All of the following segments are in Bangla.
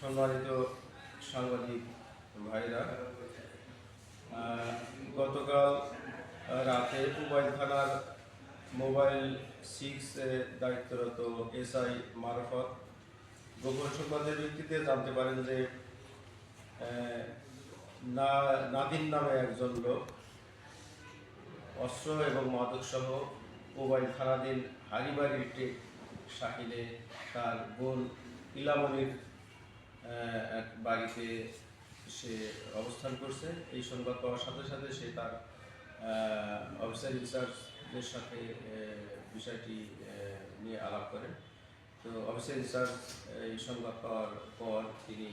সম্মানিত সাংবাদিক ভাইরা গতকাল রাতে মোবাইল থানার মোবাইল সিক্স দায়িত্বরত এসআই মারফত গোপন সংবাদের ভিত্তিতে জানতে পারেন যে না নাদিন নামে একজন লোক অস্ত্র এবং মাদক সহ মোবাইল থানাধীন হারিবাড়ির টেক তার বোন ইলামনির এক বাড়িতে সে অবস্থান করছে। এই সংবাদ পাওয়ার সাথে সাথে সে তার অফিসার ইনচার্জদের সাথে বিষয়টি নিয়ে আলাপ করেন তো অফিসার ইনচার্জ এই সংবাদ পাওয়ার পর তিনি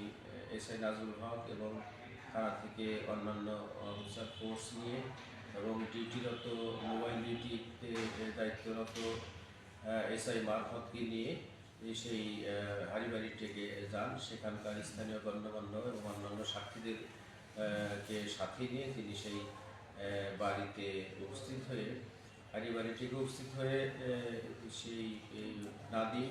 এসআই নাজমুল হক এবং থানা থেকে অন্যান্য অফিসার ফোর্স নিয়ে এবং ডিউটিরত মোবাইল ডিউটিতে দায়িত্বরত এসআই মারফতকে নিয়ে সেই হারিবাড়ি থেকে যান। সেখানকার স্থানীয় গণ্যমান্য এবং অন্যান্য সাক্ষীদের কে সাথে নিয়ে তিনি সেই বাড়িতে উপস্থিত হয়ে হারিবাড়ি থেকে উপস্থিত হয়ে সেই নাদিম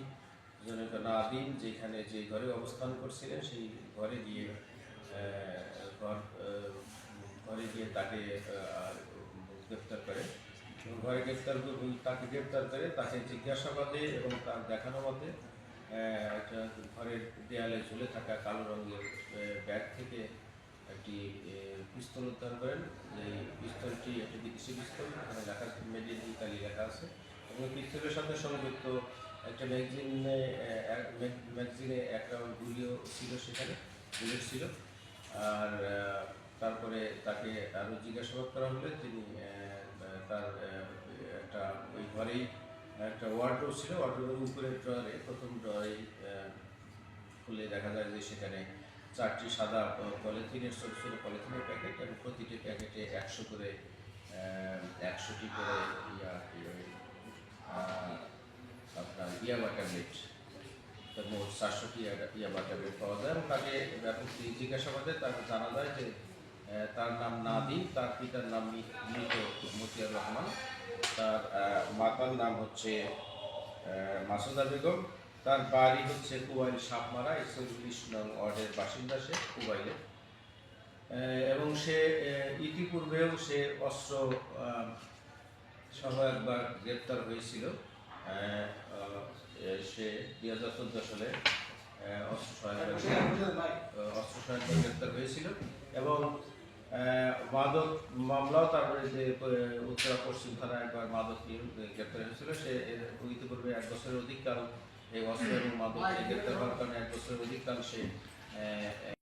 নাদিম যেখানে যে ঘরে অবস্থান করছিলেন, সেই ঘরে গিয়ে ঘর ঘরে গিয়ে তাকে গ্রেপ্তার করে। ঘরে গ্রেপ্তার তাকে গ্রেপ্তার করে তাকে জিজ্ঞাসাবাদে এবং তার দেখানো মতে একটা ঘরের দেয়ালে ঝুলে থাকা কালো রঙের ব্যাগ থেকে একটি পিস্তল উদ্ধার করেন। এই পিস্তলটি একটি বিদেশি পিস্তল, এখানে লেখা মেড ইতালি লেখা আছে। এবং পিস্তলের সাথে সংযুক্ত একটা ম্যাগজিনে ম্যাগজিনে এক রাউন্ড গুলিও ছিল সেখানে বুলেট ছিল। আর তারপরে তাকে আরও জিজ্ঞাসাবাদ করা হলে। তিনি তার একটা ওই ঘরেই একটা ওয়ার্ডরোব ছিল ওয়ার্ডরোবের উপরের ড্রয়ারে প্রথম ড্রয়ারে খুলে দেখা যায় যে সেখানে চারটি সাদা পলিথিনের ছোট ছোট পলিথিনের প্যাকেট এবং প্রতিটি প্যাকেটে একশো করে একশোটি করে ইয়া আপনার ইয়াবা ট্যাবলেট মোট চারশোটি ইয়াবা ট্যাবলেট পাওয়া যায় এবং তাকে ব্যাপক জিজ্ঞাসাবাদে তাকে জানা যায় যে তার নাম নাদিম তার পিতার নাম মৃত মতিয়ার রহমান। তার মাতার নাম হচ্ছে মাসুদা বেগম। তার বাড়ি হচ্ছে কুবাইল সাপমারা একচল্লিশ নং ওয়ার্ডের বাসিন্দা সে কুবাইলে। এবং সে ইতিপূর্বেও সে অস্ত্র সহ একবার গ্রেপ্তার হয়েছিল। সে দুই হাজার চোদ্দ সালে অস্ত্র সহায়তা অস্ত্র সহায়তা গ্রেপ্তার হয়েছিল। এবং মাদক মামলাও তারপরে যে উত্তরা পশ্চিম থানায় একবার মাদক নিয়ে গ্রেপ্তার হয়েছিল। সে ইতিপূর্বে এক বছরের অধিককাল এই অস্ত্র এবং মাদক গ্রেপ্তার হওয়ার কারণে এক বছরের অধিককাল সে আহ,